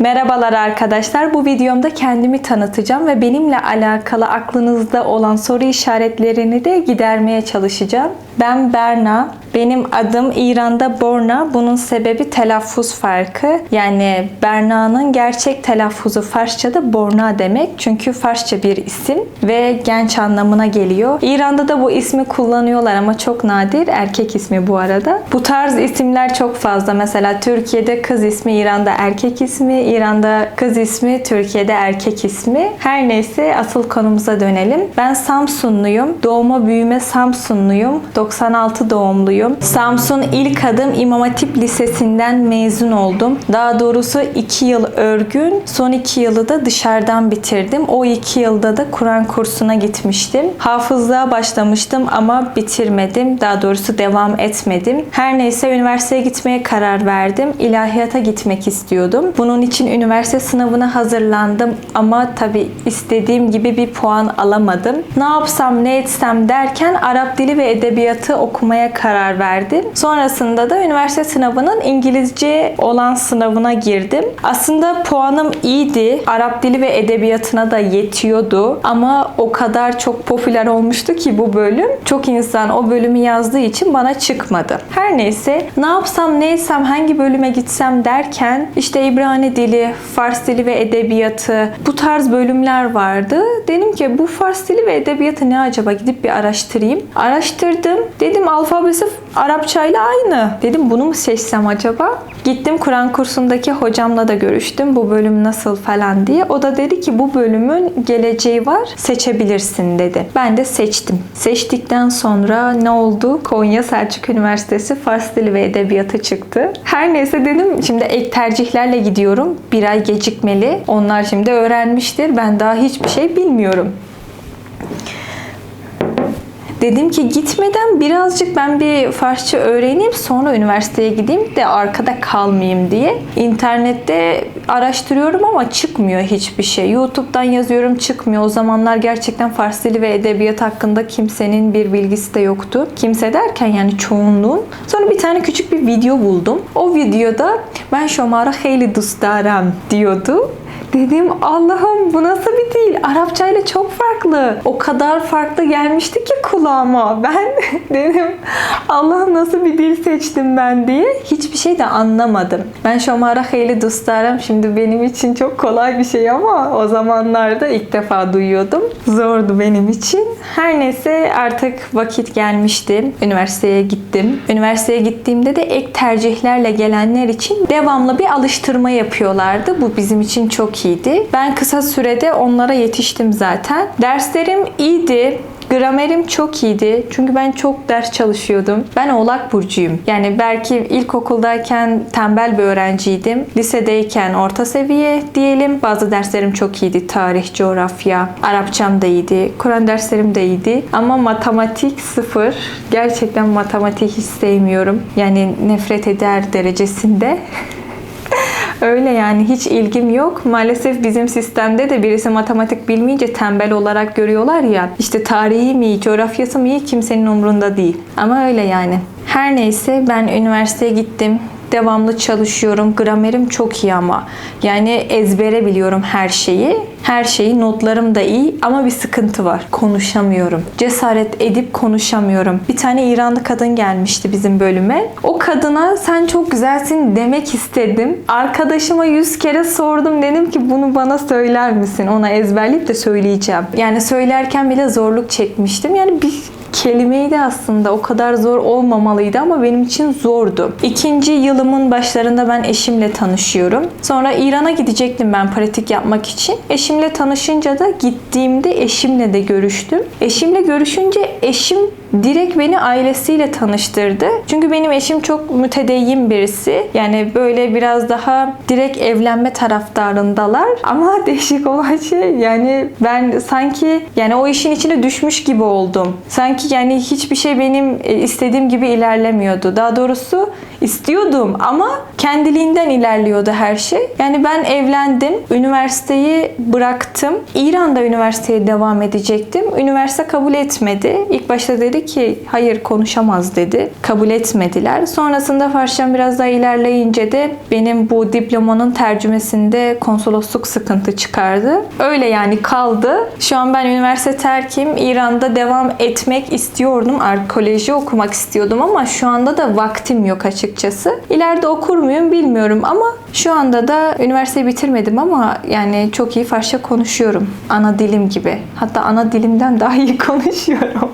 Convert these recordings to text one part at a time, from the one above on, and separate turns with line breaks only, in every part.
Merhabalar arkadaşlar. Bu videomda kendimi tanıtacağım ve benimle alakalı aklınızda olan soru işaretlerini de gidermeye çalışacağım. Ben Berna. Benim adım İran'da Borna. Bunun sebebi telaffuz farkı. Yani Berna'nın gerçek telaffuzu Farsça'da Borna demek. Çünkü Farsça bir isim ve genç anlamına geliyor. İran'da da bu ismi kullanıyorlar ama çok nadir. Erkek ismi bu arada. Bu tarz isimler çok fazla. Mesela Türkiye'de kız ismi, İran'da erkek ismi, İran'da kız ismi, Türkiye'de erkek ismi. Her neyse asıl konumuza dönelim. Ben Samsunluyum. Doğma büyüme Samsunluyum. 96 doğumluyum. Samsun ilk adım İmam Hatip Lisesi'nden mezun oldum. Daha doğrusu 2 yıl örgün, son 2 yılı da dışarıdan bitirdim. O 2 yılda da Kur'an kursuna gitmiştim. Hafızlığa başlamıştım ama bitirmedim. Daha doğrusu devam etmedim. Her neyse üniversiteye gitmeye karar verdim. İlahiyata gitmek istiyordum. Bunun için üniversite sınavına hazırlandım ama tabi istediğim gibi bir puan alamadım. Ne yapsam ne etsem derken Arap dili ve edebiyatı okumaya karar verdim. Sonrasında da üniversite sınavının İngilizce olan sınavına girdim. Aslında puanım iyiydi. Arap dili ve edebiyatına da yetiyordu. Ama o kadar çok popüler olmuştu ki bu bölüm. Çok insan o bölümü yazdığı için bana çıkmadı. Her neyse ne yapsam ne etsem hangi bölüme gitsem derken işte İbrani dili, Fars dili ve edebiyatı bu tarz bölümler vardı. Dedim ki bu Fars dili ve edebiyatı ne acaba gidip bir araştırayım. Araştırdım. Dedim alfabesi Arapça ile aynı. Dedim bunu mu seçsem acaba? Gittim Kur'an kursundaki hocamla da görüştüm. Bu bölüm nasıl falan diye. O da dedi ki bu bölümün geleceği var. Seçebilirsin dedi. Ben de seçtim. Seçtikten sonra ne oldu? Konya Selçuk Üniversitesi Fars Dili ve Edebiyatı çıktı. Her neyse dedim şimdi ek tercihlerle gidiyorum. Bir ay gecikmeli. Onlar şimdi öğrenmiştir. Ben daha hiçbir şey bilmiyorum. Dedim ki gitmeden birazcık ben bir Farsça öğreneyim sonra üniversiteye gideyim de arkada kalmayayım diye. İnternette araştırıyorum ama çıkmıyor hiçbir şey. YouTube'dan yazıyorum çıkmıyor. O zamanlar gerçekten Fars dili ve edebiyat hakkında kimsenin bir bilgisi de yoktu. Kimse derken yani çoğunluğun. Sonra bir tane küçük bir video buldum. O videoda ben şomara heyli dustaram diyordu. Dedim Allah'ım bu nasıl bir dil? Arapça ile çok farklı. O kadar farklı gelmişti ki kulağıma. Ben dedim Allah'ım nasıl bir dil seçtim ben diye. Hiçbir şey de anlamadım. Ben şomara heyli dostlarım şimdi benim için çok kolay bir şey ama o zamanlarda ilk defa duyuyordum. Zordu benim için. Her neyse artık vakit gelmişti. Üniversiteye gittim. Üniversiteye gittiğimde de ek tercihlerle gelenler için devamlı bir alıştırma yapıyorlardı. Bu bizim için çok iyiydi. Ben kısa sürede onlara yetiştim zaten. Derslerim iyiydi. Gramerim çok iyiydi. Çünkü ben çok ders çalışıyordum. Ben Oğlak Burcu'yum. Yani belki ilkokuldayken tembel bir öğrenciydim. Lisedeyken orta seviye diyelim. Bazı derslerim çok iyiydi. Tarih, coğrafya, Arapçam da iyiydi. Kur'an derslerim de iyiydi. Ama matematik sıfır. Gerçekten matematik hiç sevmiyorum. Yani nefret eder derecesinde. Öyle yani hiç ilgim yok. Maalesef bizim sistemde de birisi matematik bilmeyince tembel olarak görüyorlar ya. İşte tarihi mi coğrafyası mı iyi kimsenin umrunda değil. Ama öyle yani. Her neyse ben üniversiteye gittim. Devamlı çalışıyorum. Gramerim çok iyi ama. Yani ezbere biliyorum her şeyi. Her şeyi notlarım da iyi ama bir sıkıntı var. Konuşamıyorum. Cesaret edip konuşamıyorum. Bir tane İranlı kadın gelmişti bizim bölüme. O kadına sen çok güzelsin demek istedim. Arkadaşıma yüz kere sordum. Dedim ki bunu bana söyler misin? Ona ezberleyip de söyleyeceğim. Yani söylerken bile zorluk çekmiştim. Yani bir kelimeydi aslında. O kadar zor olmamalıydı ama benim için zordu. İkinci yılımın başlarında ben eşimle tanışıyorum. Sonra İran'a gidecektim ben pratik yapmak için. Eşimle tanışınca da gittiğimde eşimle de görüştüm. Eşimle görüşünce eşim direkt beni ailesiyle tanıştırdı. Çünkü benim eşim çok mütedeyyin birisi. Yani böyle biraz daha direkt evlenme taraftarındalar. Ama değişik olan şey yani ben sanki yani o işin içine düşmüş gibi oldum. Sanki yani hiçbir şey benim e, istediğim gibi ilerlemiyordu. Daha doğrusu istiyordum ama kendiliğinden ilerliyordu her şey. Yani ben evlendim, üniversiteyi bıraktım. İran'da üniversiteye devam edecektim. Üniversite kabul etmedi. İlk başta dedi ki hayır konuşamaz dedi. Kabul etmediler. Sonrasında Farsçam biraz daha ilerleyince de benim bu diplomanın tercümesinde konsolosluk sıkıntı çıkardı. Öyle yani kaldı. Şu an ben üniversite terkim. İran'da devam etmek istiyordum. Arkeoloji okumak istiyordum ama şu anda da vaktim yok açıkçası. İleride okur muyum bilmiyorum ama şu anda da üniversiteyi bitirmedim ama yani çok iyi Farsça konuşuyorum. Ana dilim gibi. Hatta ana dilimden daha iyi konuşuyorum.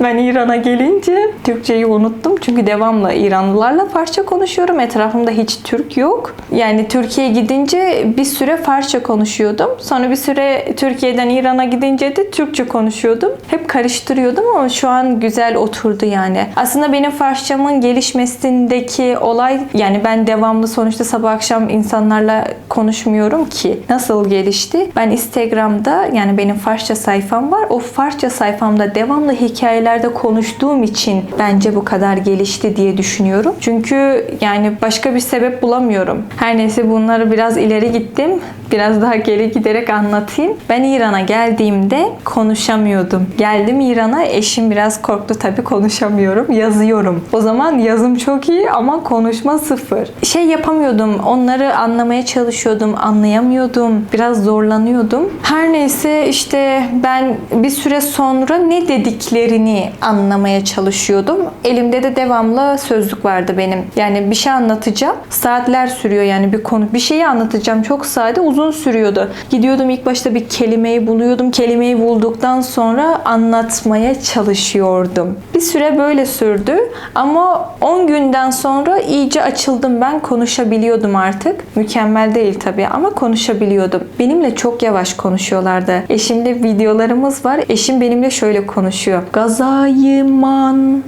Ben İran'a gelince Türkçeyi unuttum. Çünkü devamlı İranlılarla Farsça konuşuyorum. Etrafımda hiç Türk yok. Yani Türkiye'ye gidince bir süre Farsça konuşuyordum. Sonra bir süre Türkiye'den İran'a gidince de Türkçe konuşuyordum. Hep karıştırıyordum ama şu an güzel oturdu yani. Aslında benim Farsçamın gelişmesindeki olay yani ben devamlı sonuçta sabah akşam insanlarla konuşmuyorum ki. Nasıl gelişti? Ben Instagram'da yani benim Farsça sayfam var. O Farsça sayfamda devamlı hikayelerde konuştuğum için bence bu kadar gelişti diye düşünüyorum. Çünkü yani başka bir sebep bulamıyorum. Her neyse bunları biraz ileri gittim. Biraz daha geri giderek anlatayım. Ben İran'a geldiğimde konuşamıyordum. Geldim İran'a eşim biraz korktu tabii konuşamıyorum. Yazıyorum. O zaman yazım çok iyi ama konuşma sıfır. Şey yapamıyordum. Onları anlamaya çalışıyordum. Anlayamıyordum. Biraz zorlanıyordum. Her neyse işte ben bir süre sonra ne dediklerini anlamaya çalışıyordum. Elimde de devamlı sözlük vardı benim. Yani bir şey anlatacağım. Saatler sürüyor yani bir konu. Bir şeyi anlatacağım. Çok sade uzun sürüyordu. Gidiyordum ilk başta bir kelimeyi buluyordum. Kelimeyi bulduktan sonra anlatmaya çalışıyordum. Bir süre böyle sürdü ama 10 günden sonra iyice açıldım ben. Konuşabiliyordum artık. Mükemmel değil tabii ama konuşabiliyordum. Benimle çok yavaş konuşuyorlardı. Eşimle videolarımız var. Eşim benimle şöyle konuşuyor. Gazayıman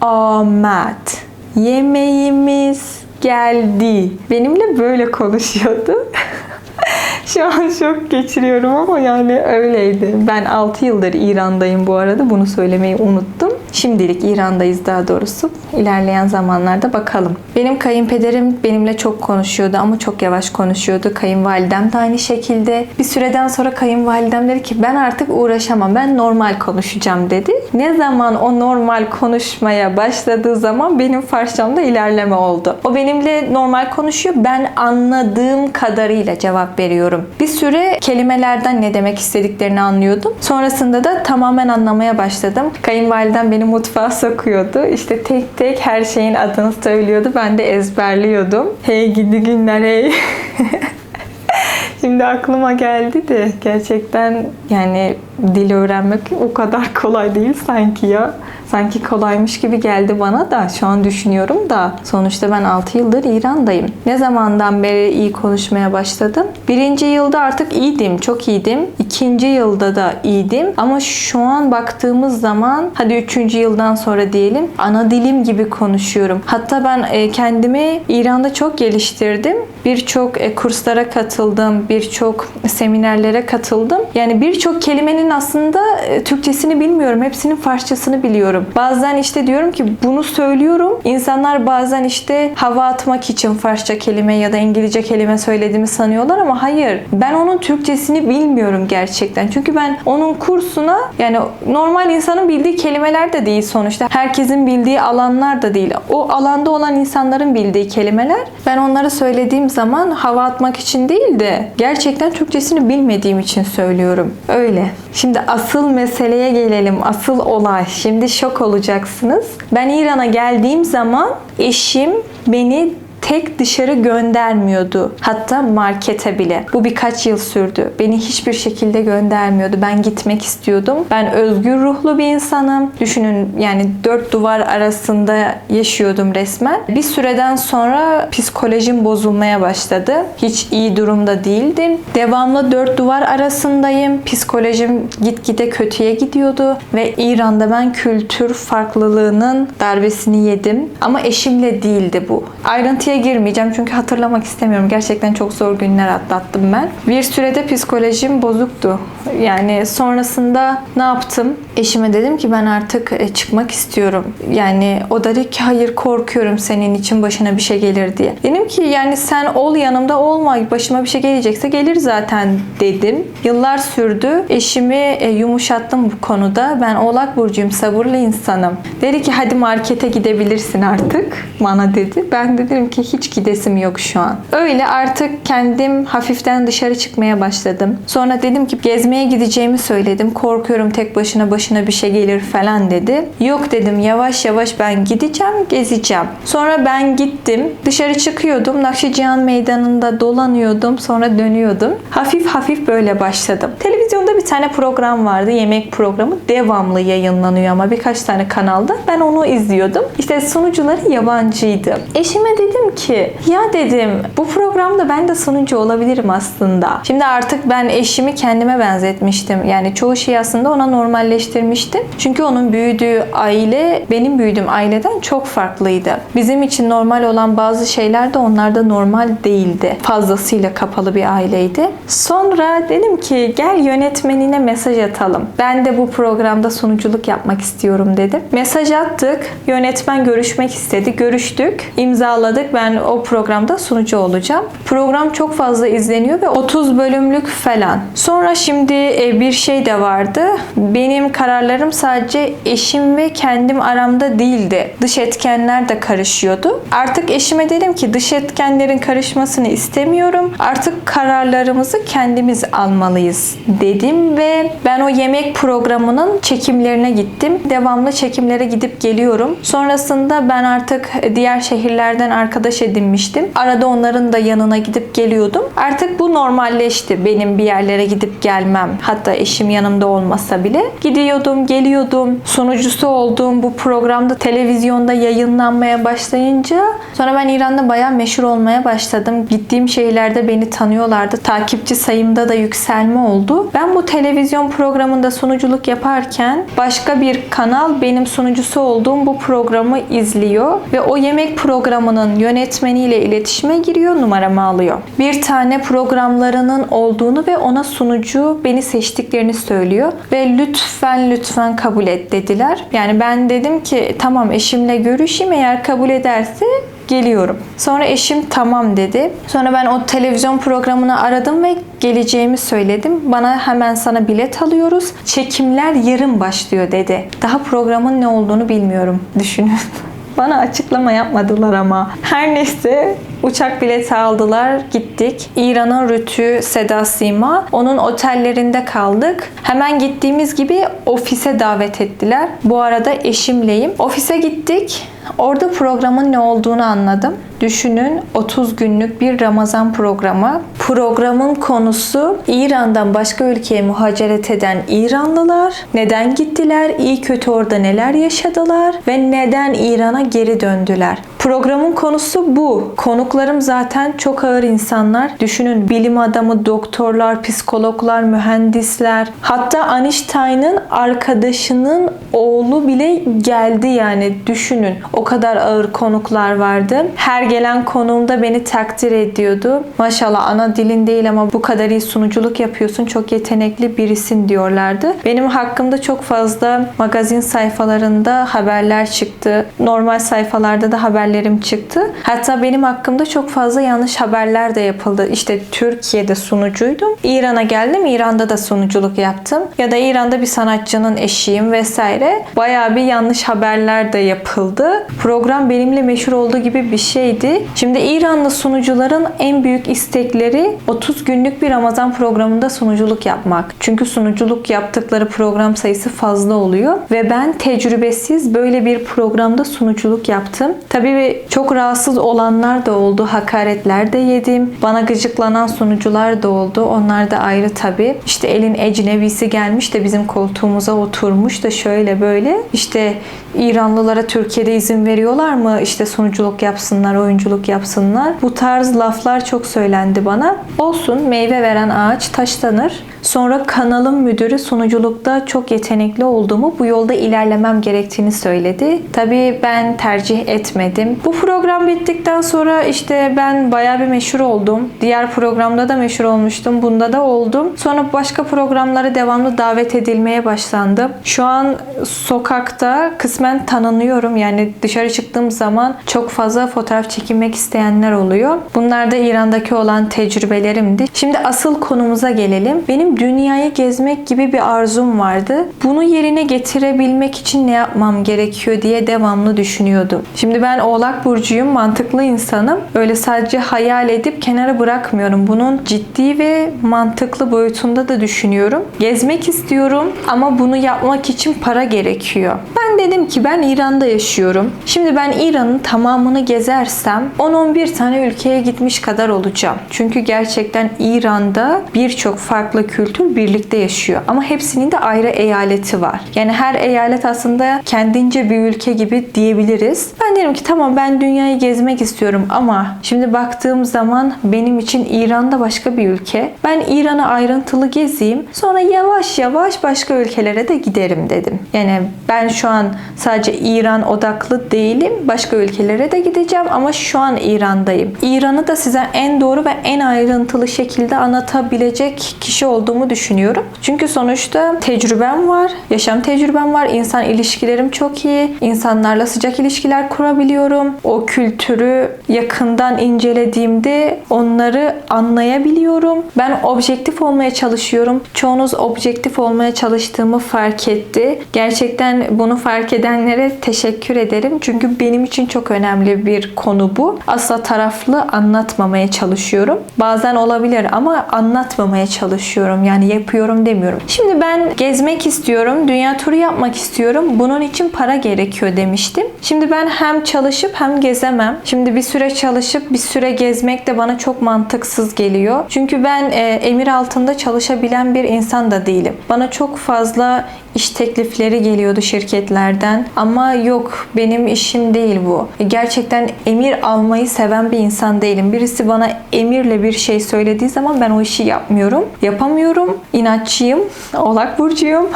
Ahmet. Yemeğimiz geldi. Benimle böyle konuşuyordu. Şu an şok geçiriyorum ama yani öyleydi. Ben 6 yıldır İran'dayım bu arada. Bunu söylemeyi unuttum. Şimdilik İran'dayız daha doğrusu. İlerleyen zamanlarda bakalım. Benim kayınpederim benimle çok konuşuyordu ama çok yavaş konuşuyordu. Kayınvalidem de aynı şekilde. Bir süreden sonra kayınvalidem dedi ki ben artık uğraşamam. Ben normal konuşacağım dedi. Ne zaman o normal konuşmaya başladığı zaman benim Farsçamda ilerleme oldu. O benimle normal konuşuyor. Ben anladığım kadarıyla cevap veriyorum. Bir süre kelimelerden ne demek istediklerini anlıyordum. Sonrasında da tamamen anlamaya başladım. Kayınvalidem beni mutfağa sokuyordu. İşte tek tek her şeyin adını söylüyordu. Ben de ezberliyordum. Hey gidi günler hey. Şimdi aklıma geldi de gerçekten yani dil öğrenmek o kadar kolay değil sanki ya. Sanki kolaymış gibi geldi bana da şu an düşünüyorum da sonuçta ben 6 yıldır İran'dayım. Ne zamandan beri iyi konuşmaya başladım? Birinci yılda artık iyiydim, çok iyiydim. İkinci yılda da iyiydim. Ama şu an baktığımız zaman hadi üçüncü yıldan sonra diyelim ana dilim gibi konuşuyorum. Hatta ben e, kendimi İran'da çok geliştirdim. Birçok e, kurslara katıldım, birçok seminerlere katıldım. Yani birçok kelimenin aslında e, Türkçesini bilmiyorum. Hepsinin Farsçasını biliyorum. Bazen işte diyorum ki bunu söylüyorum. İnsanlar bazen işte hava atmak için Farsça kelime ya da İngilizce kelime söylediğimi sanıyorlar ama hayır. Ben onun Türkçesini bilmiyorum gerçekten. Çünkü ben onun kursuna yani normal insanın bildiği kelimeler de değil sonuçta. Herkesin bildiği alanlar da değil. O alanda olan insanların bildiği kelimeler. Ben onları söylediğim zaman hava atmak için değil de gerçekten Türkçesini bilmediğim için söylüyorum. Öyle. Şimdi asıl meseleye gelelim. Asıl olay. Şimdi şok olacaksınız. Ben İran'a geldiğim zaman eşim beni tek dışarı göndermiyordu. Hatta markete bile. Bu birkaç yıl sürdü. Beni hiçbir şekilde göndermiyordu. Ben gitmek istiyordum. Ben özgür ruhlu bir insanım. Düşünün yani dört duvar arasında yaşıyordum resmen. Bir süreden sonra psikolojim bozulmaya başladı. Hiç iyi durumda değildim. Devamlı dört duvar arasındayım. Psikolojim gitgide kötüye gidiyordu ve İran'da ben kültür farklılığının darbesini yedim. Ama eşimle değildi bu. Ayrıntıya girmeyeceğim çünkü hatırlamak istemiyorum. Gerçekten çok zor günler atlattım ben. Bir sürede psikolojim bozuktu. Yani sonrasında ne yaptım? Eşime dedim ki ben artık e, çıkmak istiyorum. Yani o da dedi ki hayır korkuyorum senin için başına bir şey gelir diye. Dedim ki yani sen ol yanımda olma başıma bir şey gelecekse gelir zaten dedim. Yıllar sürdü. Eşimi e, yumuşattım bu konuda. Ben Oğlak Burcu'yum sabırlı insanım. Dedi ki hadi markete gidebilirsin artık bana dedi. Ben de dedim ki hiç gidesim yok şu an. Öyle artık kendim hafiften dışarı çıkmaya başladım. Sonra dedim ki gezmeye gideceğimi söyledim. Korkuyorum tek başına başına bir şey gelir falan dedi. Yok dedim yavaş yavaş ben gideceğim gezeceğim. Sonra ben gittim. Dışarı çıkıyordum. Nakşicihan meydanında dolanıyordum. Sonra dönüyordum. Hafif hafif böyle başladım. Televizyonda bir tane program vardı. Yemek programı. Devamlı yayınlanıyor ama birkaç tane kanalda. Ben onu izliyordum. İşte sunucuları yabancıydı. Eşime dedim ki ya dedim bu programda ben de sunucu olabilirim aslında. Şimdi artık ben eşimi kendime benzetmiştim. Yani çoğu şey aslında ona normalleştirmiştim. Çünkü onun büyüdüğü aile benim büyüdüğüm aileden çok farklıydı. Bizim için normal olan bazı şeyler de onlarda normal değildi. Fazlasıyla kapalı bir aileydi. Sonra dedim ki gel yönetmenine mesaj atalım. Ben de bu programda sunuculuk yapmak istiyorum dedim. Mesaj attık. Yönetmen görüşmek istedi. Görüştük. imzaladık. Ben o programda sunucu olacağım. Program çok fazla izleniyor ve 30 bölümlük falan. Sonra şimdi e, bir şey de vardı. Benim kararlarım sadece eşim ve kendim aramda değildi. Dış etkenler de karışıyordu. Artık eşime dedim ki dış etkenlerin karışmasını istemiyorum. Artık kararlarımızı kendimiz almalıyız dedim ve ben o yemek programının çekimlerine gittim. Devamlı çekimlere gidip geliyorum. Sonrasında ben artık diğer şehirlerden arkadaş edinmiştim. Arada onların da yanına gidip geliyordum. Artık bu normalleşti benim bir yerlere gidip gelmem. Hatta eşim yanımda olmasa bile. Gidiyordum, geliyordum. Sunucusu olduğum bu programda televizyonda yayınlanmaya başlayınca sonra ben İran'da bayağı meşhur olmaya başladım. Gittiğim şehirlerde beni tanıyorlardı. Takipçi sayımda da yükselme oldu. Ben bu televizyon programında sunuculuk yaparken başka bir kanal benim sunucusu olduğum bu programı izliyor ve o yemek programının yönetmeniyle iletişime giriyor, numaramı alıyor. Bir tane programlarının olduğunu ve ona sunucu beni seçtiklerini söylüyor ve lütfen lütfen kabul et dediler. Yani ben dedim ki tamam eşimle görüşeyim eğer kabul ederse geliyorum. Sonra eşim tamam dedi. Sonra ben o televizyon programını aradım ve geleceğimi söyledim. Bana hemen sana bilet alıyoruz. Çekimler yarın başlıyor dedi. Daha programın ne olduğunu bilmiyorum. Düşünün. Bana açıklama yapmadılar ama. Her neyse uçak bileti aldılar gittik. İran'ın Rütü Seda Sima. Onun otellerinde kaldık. Hemen gittiğimiz gibi ofise davet ettiler. Bu arada eşimleyim. Ofise gittik. Orada programın ne olduğunu anladım. Düşünün 30 günlük bir Ramazan programı. Programın konusu İran'dan başka ülkeye muhaciret eden İranlılar. Neden gittiler? İyi kötü orada neler yaşadılar? Ve neden İran'a geri döndüler? Programın konusu bu. Konuklarım zaten çok ağır insanlar. Düşünün bilim adamı, doktorlar, psikologlar, mühendisler. Hatta Einstein'ın arkadaşının oğlu bile geldi yani düşünün. O kadar ağır konuklar vardı. Her gelen konuğumda beni takdir ediyordu. Maşallah ana dilin değil ama bu kadar iyi sunuculuk yapıyorsun. Çok yetenekli birisin diyorlardı. Benim hakkımda çok fazla magazin sayfalarında haberler çıktı. Normal sayfalarda da haberlerim çıktı. Hatta benim hakkımda çok fazla yanlış haberler de yapıldı. İşte Türkiye'de sunucuydum. İran'a geldim. İran'da da sunuculuk yaptım. Ya da İran'da bir sanatçının eşiyim vesaire. Bayağı bir yanlış haberler de yapıldı. Program benimle meşhur olduğu gibi bir şeydi. Şimdi İranlı sunucuların en büyük istekleri 30 günlük bir Ramazan programında sunuculuk yapmak. Çünkü sunuculuk yaptıkları program sayısı fazla oluyor ve ben tecrübesiz böyle bir programda sunuculuk yaptım. Tabii çok rahatsız olanlar da oldu. Hakaretler de yedim. Bana gıcıklanan sunucular da oldu. Onlar da ayrı tabii. İşte elin ecnebisi gelmiş de bizim koltuğumuza oturmuş da şöyle böyle. İşte İranlılara Türkiye'de izin veriyorlar mı? İşte sunuculuk yapsınlar, oyunculuk yapsınlar. Bu tarz laflar çok söylendi bana. Olsun meyve veren ağaç taşlanır. Sonra kanalın müdürü sunuculukta çok yetenekli olduğumu, bu yolda ilerlemem gerektiğini söyledi. Tabii ben tercih etmedim. Bu program bittikten sonra işte ben bayağı bir meşhur oldum. Diğer programda da meşhur olmuştum. Bunda da oldum. Sonra başka programlara devamlı davet edilmeye başlandım. Şu an sokakta kısmen tanınıyorum. Yani dışarı çıktığım zaman çok fazla fotoğraf çekinmek isteyenler oluyor. Bunlar da İran'daki olan tecrübelerimdi. Şimdi asıl konumuza gelelim. Benim dünyayı gezmek gibi bir arzum vardı. Bunu yerine getirebilmek için ne yapmam gerekiyor diye devamlı düşünüyordum. Şimdi ben Oğlak burcuyum, mantıklı insanım. Öyle sadece hayal edip kenara bırakmıyorum. Bunun ciddi ve mantıklı boyutunda da düşünüyorum. Gezmek istiyorum ama bunu yapmak için para gerekiyor. Ben dedim ki ben İran'da yaşıyorum. Şimdi ben İran'ın tamamını gezersem 10-11 tane ülkeye gitmiş kadar olacağım. Çünkü gerçekten İran'da birçok farklı kültür birlikte yaşıyor. Ama hepsinin de ayrı eyaleti var. Yani her eyalet aslında kendince bir ülke gibi diyebiliriz. Ben dedim ki tamam ben dünyayı gezmek istiyorum ama şimdi baktığım zaman benim için İran'da başka bir ülke. Ben İran'ı ayrıntılı gezeyim. Sonra yavaş yavaş başka ülkelere de giderim dedim. Yani ben şu an sadece İran odaklı değilim. Başka ülkelere de gideceğim ama şu an İran'dayım. İran'ı da size en doğru ve en ayrıntılı şekilde anlatabilecek kişi olduğumu düşünüyorum. Çünkü sonuçta tecrübem var, yaşam tecrübem var, insan ilişkilerim çok iyi, insanlarla sıcak ilişkiler kurabiliyorum. O kültürü yakından incelediğimde onları anlayabiliyorum. Ben objektif olmaya çalışıyorum. Çoğunuz objektif olmaya çalıştığımı fark etti. Gerçekten bunu fark edenlere teşekkür ederim. Çünkü benim için çok önemli bir konu bu. Asla taraflı anlatmamaya çalışıyorum. Bazen olabilir ama anlatmamaya çalışıyorum. Yani yapıyorum demiyorum. Şimdi ben gezmek istiyorum. Dünya turu yapmak istiyorum. Bunun için para gerekiyor demiştim. Şimdi ben hem çalışıp hem gezemem. Şimdi bir süre çalışıp bir süre gezmek de bana çok mantıksız geliyor. Çünkü ben e, emir altında çalışabilen bir insan da değilim. Bana çok fazla iş teklifleri geliyordu şirketlerden ama yok benim işim değil bu. E, Gerçekten emir almayı seven bir insan değilim. Birisi bana emirle bir şey söylediği zaman ben o işi yapmıyorum. Yapamıyorum. İnatçıyım. Oğlak burcuyum.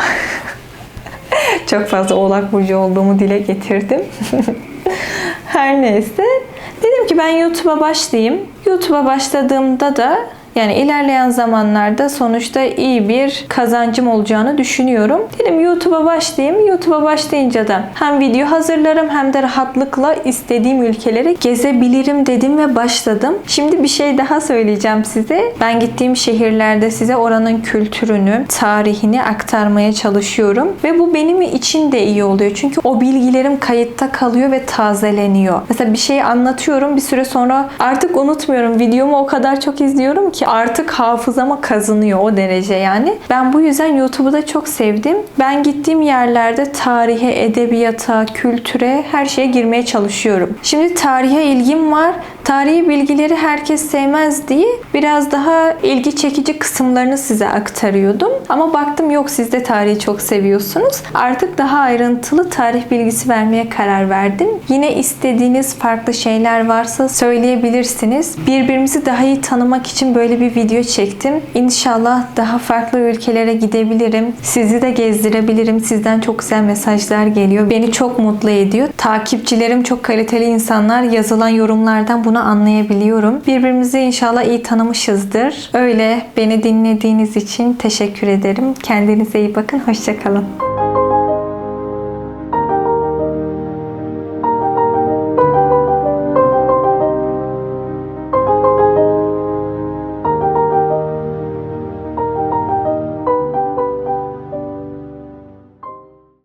Çok fazla oğlak burcu olduğumu dile getirdim. Her neyse. Dedim ki ben YouTube'a başlayayım. YouTube'a başladığımda da yani ilerleyen zamanlarda sonuçta iyi bir kazancım olacağını düşünüyorum. Dedim YouTube'a başlayayım. YouTube'a başlayınca da hem video hazırlarım hem de rahatlıkla istediğim ülkeleri gezebilirim dedim ve başladım. Şimdi bir şey daha söyleyeceğim size. Ben gittiğim şehirlerde size oranın kültürünü, tarihini aktarmaya çalışıyorum. Ve bu benim için de iyi oluyor. Çünkü o bilgilerim kayıtta kalıyor ve tazeleniyor. Mesela bir şey anlatıyorum bir süre sonra artık unutmuyorum. Videomu o kadar çok izliyorum ki artık hafızama kazınıyor o derece yani. Ben bu yüzden YouTube'u da çok sevdim. Ben gittiğim yerlerde tarihe, edebiyata, kültüre her şeye girmeye çalışıyorum. Şimdi tarihe ilgim var. Tarihi bilgileri herkes sevmez diye biraz daha ilgi çekici kısımlarını size aktarıyordum. Ama baktım yok siz de tarihi çok seviyorsunuz. Artık daha ayrıntılı tarih bilgisi vermeye karar verdim. Yine istediğiniz farklı şeyler varsa söyleyebilirsiniz. Birbirimizi daha iyi tanımak için böyle bir video çektim. İnşallah daha farklı ülkelere gidebilirim. Sizi de gezdirebilirim. Sizden çok güzel mesajlar geliyor. Beni çok mutlu ediyor. Takipçilerim çok kaliteli insanlar. Yazılan yorumlardan bunu anlayabiliyorum. Birbirimizi inşallah iyi tanımışızdır. Öyle beni dinlediğiniz için teşekkür ederim. Kendinize iyi bakın. Hoşçakalın.